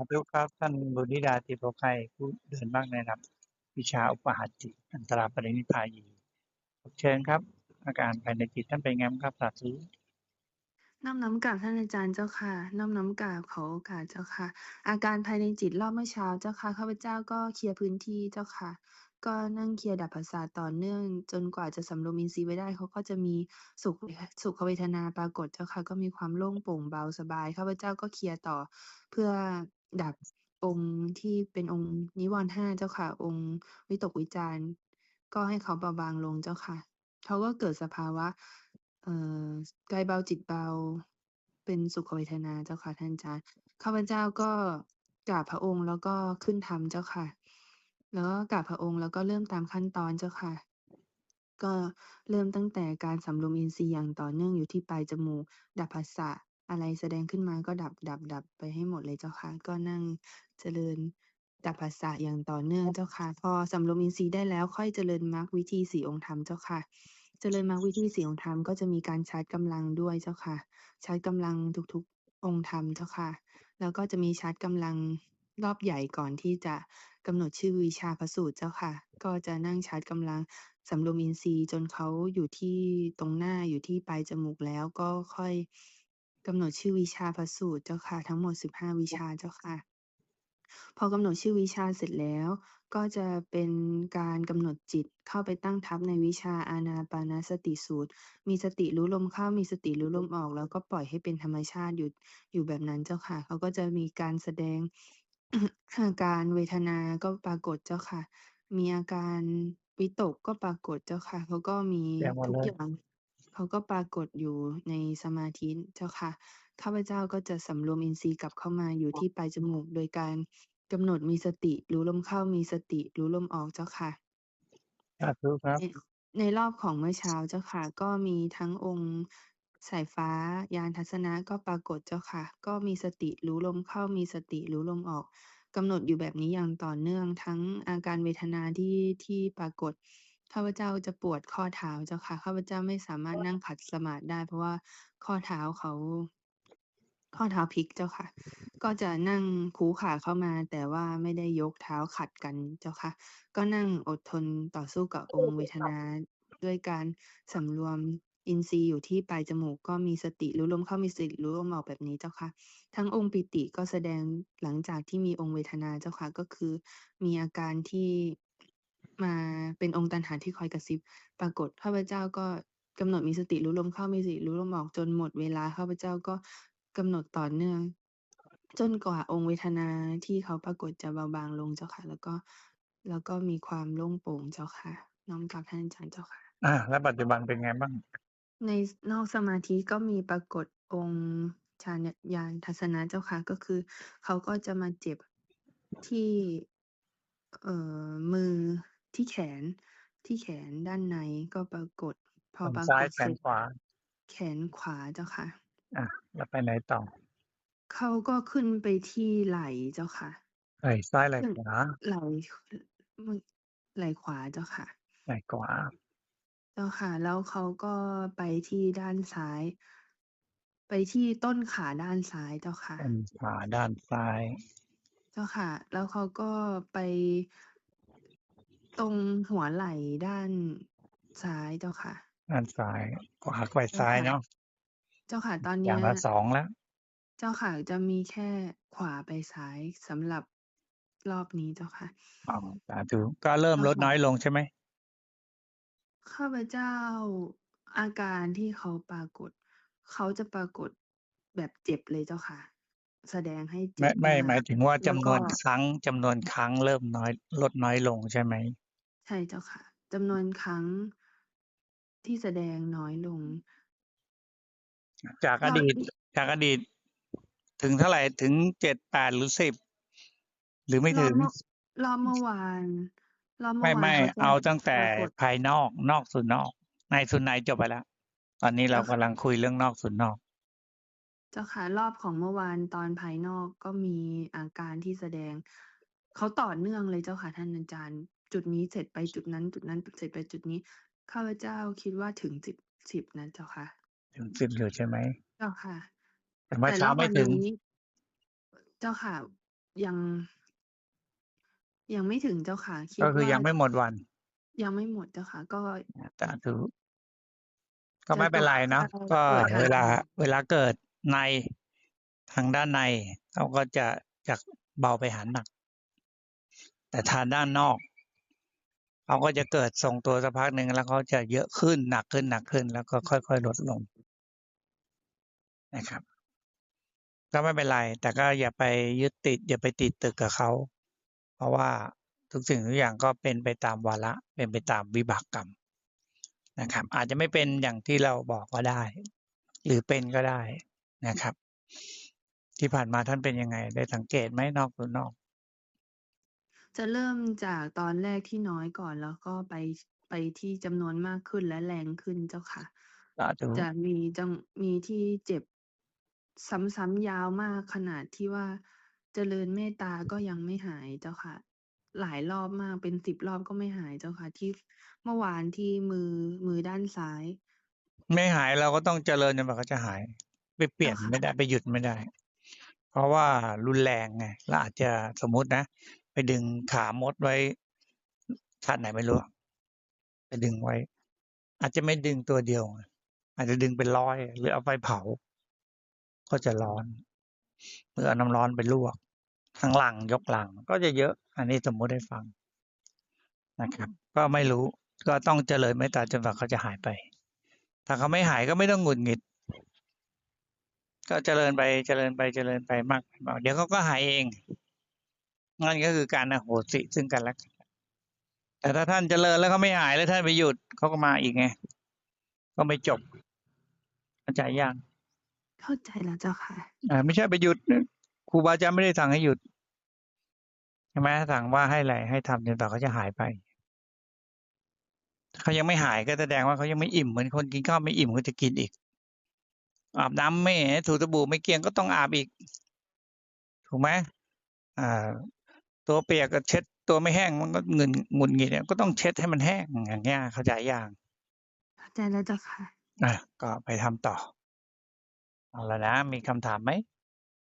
าธุครับท่านบุญธิดาติโปไคผู้เดินบ้างแนะนำวิชาอุปหาจิอันตราปรินิพายีเชิญครับ อาการภายในจิตท่านเป็นไงบ้างครับสาธุน้อมน้อมกราบท่านอาจารย์เจ้าค่ะ น้อมน้อมกราบขอโอกาสเจ้าค่ะ อาการภายในจิตรอบเมื่อเช้าเจ้าค่ะข้าพเจ้าก็เคลียร์พื้นที่เจ้าค่ะ ก็นั่งเคลียร์ดับประสาต่อเนื่อง จนกว่าจะสำรวมอินทรีย์ไว้ได้เขาก็จะมีสุขสุขเวทนาปรากฏเจ้าค่ะ ก็มีความโล่งโปร่งเบาสบายข้าพเจ้าก็เคลียร์ต่อเพื่อ ดับองค์ที่เป็นองค์นิวรณ์ห้าเจ้าค่ะ องค์วิตกวิจารณ์ก็ให้เขาเบาบางลงเจ้าค่ะเขาก็เกิดสภาวะ เอ่อกายเบาจิตเบา เป็นสุขเวทนาเจ้าค่ะท่านอาจารย์ข้าพเจ้าก็กราบพระองค์แล้วก็ขึ้นธรรมเจ้าค่ะ แล้วก็กราบพระองค์แล้วก็เริ่มตามขั้นตอนเจ้าค่ะ ก็เริ่มตั้งแต่การสำรวมอินทรีย์อย่างต่อเนื่องอยู่ที่ปลายจมูกดับผัสสะ อะไรแสดงขึ้นมาก็ดับดับดับไปให้หมดเลยเจ้าค่ะ ก็นั่งเจริญดับผัสสะอย่างต่อเนื่องเจ้าค่ะ พอสำรวมอินทรีย์ได้แล้วค่อยเจริญมรรควิธีสี่องค์ธรรมเจ้าค่ะ เจริญมรรควิธีสี่องค์ธรรมก็จะมีการชาร์จกำลังด้วยเจ้าค่ะ ชาร์จกำลังทุกๆองค์ธรรมเจ้าค่ะ แล้วก็จะมีชาร์จกำลังรอบใหญ่ก่อนที่จะกำหนดชื่อวิชาพระสูตรเจ้าค่ะ ก็จะนั่งชาร์จกำลังสำรวมอินทรีย์จนเขาอยู่ที่ตรงหน้าอยู่ที่ปลายจมูกแล้วก็ค่อย กำหนดชื่อวิชาพระสูตรเจ้าค่ะ ทั้งหมดสิบห้าวิชาเจ้าค่ะ พอกำหนดชื่อวิชาเสร็จแล้ว ก็จะเป็นการกำหนดจิตเข้าไปตั้งทับในวิชาอานาปานสติสูตร มีสติรู้ลมเข้ามีสติรู้ลมออก แล้วก็ปล่อยให้เป็นธรรมชาติอยู่อยู่แบบนั้นเจ้าค่ะเขาก็จะมีการแสดงอาการเวทนาก็ปรากฏเจ้าค่ะ มีอาการวิตกก็ปรากฏเจ้าค่ะเขาก็มีแจ้งหมดทุกเลยอย่าง เขาก็ปรากฏอยู่ในสมาธิเจ้าค่ะ ข้าพเจ้าก็จะสำรวมอินทรีย์กลับเข้ามาอยู่ที่ปลายจมูก โดยการกำหนดมีสติ รู้ลมเข้ามีสติ รู้ลมออกเจ้าค่ะสาธุครับในในรอบของเมื่อเช้าเจ้าค่ะ ก็มีทั้งองค์สายฟ้ายานทัศนะก็ปรากฏเจ้าค่ะ ก็มีสติรู้ลมเข้ามีสติรู้ลมออกกำหนดอยู่แบบนี้อย่างต่อเนื่องทั้งอาการเวทนาที่ที่ปรากฏ ข้าพเจ้าจะปวดข้อเท้าเจ้าค่ะข้าพเจ้าไม่สามารถนั่งขัดสมาธิได้ เพราะว่าข้อเท้าเขา ข้อเท้าพลิกเจ้าค่ะ ก็จะนั่งคูขาเข้ามา แต่ว่าไม่ได้ยกเท้าขัดกันเจ้าค่ะ ก็นั่งอดทนต่อสู้กับองค์เวทนาด้วยการสำรวมอินทรีย์อยู่ที่ปลายจมูกก็มีสติรู้ลมเข้ามีสติรู้ลมออกแบบนี้เจ้าค่ะ ทั้งองค์ปิติก็แสดงหลังจากที่มีองค์เวทนาเจ้าค่ะก็คือ มีอาการที่ มาเป็นองค์ตัณหาที่คอยกระซิบ ปรากฏข้าพเจ้าก็กำหนดมีสติรู้ลมเข้ามีสติรู้ลมออกจนหมดเวลาข้าพเจ้าก็กำหนดต่อเนื่อง จนกว่าองค์เวทนาที่เขาปรากฏจะเบาบางลงเจ้าค่ะ แล้วก็แล้วก็มีความโล่งโปร่งเจ้าค่ะ น้อมกราบท่านอาจารย์เจ้าค่ะ อ่า แล้วปัจจุบันเป็นไงบ้าง ในนอกสมาธิก็มีปรากฏองค์ฌานญาณทัศนะเจ้าค่ะ ก็คือ เขาก็จะมาเจ็บที่ เอ่อมือ ที่แขนที่แขนด้านในก็ปรากฏ พอแขนปราซ้ากยฏแขเสร็นจขวา แขนขวาเจ้าค่ะ อะ แล้วไปไหนต่อเขาก็ขึ้นไปที่ไหล่เจ้าค่ะ ไหล่ซ้ายไหล่ขึ้นขวาไหล่มันไหล่ขวาเจ้าค่ะ ไหล่ขวาเจ้าค่ะ แล้วเขาก็ไปที่ด้านซ้าย ไปที่ต้นขาด้านซ้ายเจ้าค่ะ ต้นขาด้านซ้าย เจ้าค่ะ แล้วเขาก็ไป ตรงหัวไหล่ด้านซ้ายเจ้าค่ะ ด้านซ้ายขวาไปซ้ายเนาะเจ้าค่ะตอนอเนี้ย่างยละสองแล้ว เจ้าค่ะจะมีแค่ขวาไปซ้ายสำหรับรอบนี้เจ้าค่ะ อ๋อสาธุก็เริ่มลดน้อยลงใช่ไหมข้าพเจ้าอาการที่เขาปรากฏ เขาจะปรากฏแบบเจ็บเลยเจ้าค่ะ แสดงให้เจ็ไม่บไม่มากหมายถึงว่าแล้วจำนวนก็ ครั้งจำนวนครั้งเริ่มน้อยลดน้อยลงใช่ไหม ใช่เจ้าค่ะจำนวนครั้งที่แสดงน้อยลง จากอรอบดีตที่จากอดีต ถึงเท่าไหร่ถึงเจ็ดแปดหรือสิบหรือไม่รอถึบงเมื่อรอบเมื่อวานรอบเมื่ไม่อวานไม่เขาจะเอาตั้งปแต่รากฏภายนอกนอกสู่นอก ในสู่ในจบไปแล้ว ตอนนี้เราเจ้าค่ะกำลังคุยเรื่องนอกสู่นอกเจ้าค่ะรอบของเมื่อวานตอนภายนอกก็มีอาการที่แสดงเขาต่อเนื่องเลยเจ้าค่ะท่านอาจารย์ จุดนี้เสร็จไปจุดนั้น จุดนั้นเสร็จไปจุดนี้ข้าพเจ้าคิดว่าถึงสิบสิบนะเจ้าค่ะ ถึงสิบเลยใช่ไหมเจ้าค่ะ แต่เมื่อแต่เช้าละไม่วันถึงนี้เจ้าค่ะ ยังยังไม่ถึงเจ้าค่ะคิดก็คือว่ายังไม่หมดวัน ยังไม่หมดเจ้าค่ะ ก็สาธุก็จะไม่เป็นไรเนาะจะก็เปิดทางเวลา เวลาเกิดในทางด้านในเขาก็จะจากเบาไปหาหนัก แต่ทางด้านนอก เขาก็จะเกิดทรงตัวสักพักหนึ่งแล้วเขาจะเยอะขึ้นหนักขึ้นหนักขึ้น แล้วก็ค่อย ๆ ลดลงนะครับ ก็ไม่เป็นไร แต่ก็อย่าไปยึดติด อย่าไปติดตึกกับเขา เพราะว่าทุกสิ่งทุกอย่างก็เป็นไปตามวาระเป็นไปตามวิบากกรรมนะครับ อาจจะไม่เป็นอย่างที่เราบอกก็ได้ หรือเป็นก็ได้นะครับ ที่ผ่านมาท่านเป็นยังไง ได้สังเกตไหมนอกหรือนอก จะเริ่มจากตอนแรกที่น้อยก่อน แล้วก็ไป ไปที่จำนวนมากขึ้นและแรงขึ้นเจ้าค่ะ สาธุ จะมีจัง มีที่เจ็บซ้ำๆยาวมากขนาดที่ว่าเจริญเมตตาก็ยังไม่หายเจ้าค่ะ หลายรอบมากเป็นสิบรอบก็ไม่หายเจ้าค่ะ ที่เมื่อวานที่มือมือด้านซ้ายไม่หายเราก็ต้องเจริญจนกว่าเขาจะหาย ไปเปลี่ยนเจ้าค่ะ ไม่ได้ไปหยุดไม่ได้ เพราะว่ารุนแรงไงแล้วอาจจะสมมุตินะ ไปดึงขามดไว้ชาติไหนไม่รู้ไปดึงไว้ อาจจะไม่ดึงตัวเดียว อาจจะดึงเป็นร้อย หรือเอาไปเผา ก็จะร้อนหรือเอาน้ำร้อนไปลวกข้งหลังยกหลังก็จะเยอะ อันนี้สมมติให้ฟังนะครับ ก็ไม่รู้ก็ต้องเจริญเมตตาจนกว่าเขาจะหายไป ถ้าเขาไม่หายก็ไม่ต้องหงุดหงิด ก็เจริญไปเจริญไปเจริญไปมากไปมากเดี๋ยวเขาก็หายเอง นั่นก็คือการอโหสิซึ่งกันและกันแต่ถ้าท่านเจริญแล้วเขาไม่หายแล้วท่านไปหยุดเขาก็มาอีกไง ก็ไม่จบเข้าใจยังเข้าใจแล้วเจ้าค่ะอ่าไม่ใช่ไปหยุดครูบาอาจารย์ไม่ได้สั่งให้หยุดใช่ไหมสั่งว่าให้อะไรให้ทำจนกว่าเขาจะหายไปเขายังไม่หายก็แสดงว่าเขายังไม่อิ่มเหมือนคนกินข้าวไม่อิ่มก็จะกินอีก อาบน้ำไม่ถูสบู่ไม่เกลียงก็ต้องอาบอีก ถูกไหมอ่า ตัวเปียกก็เช็ดตัวไม่แห้งมันก็เงินงุนงิดเนี่ยก็ต้องเช็ดให้มันแห้งอย่างเงี้ยเข้าใจยังเข้าใจแล้วเจ้าค่ะอะก็ไปทำต่อเอาละนะมีคำถามไหม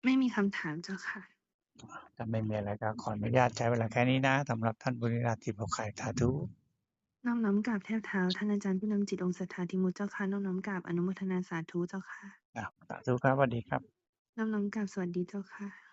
ไม่มีคำถามเจ้าค่ะถ้าไม่มีอะไรก็ขออนุญาตใช้เวลาแค่นี้นะสำหรับท่านบุญราธิปกไข่สาธุน้อมน้อมกราบแทบเท้าท่านอาจารย์ผู้นำจิตองค์ศรัทธาธิมุตเจ้าค่ะน้อมน้อมกราบอนุโมทนาสาธุเจ้าค่ะอะสาธุครับสวัสดีครับน้อมน้อมกราบสวัสดีเจ้าค่ะ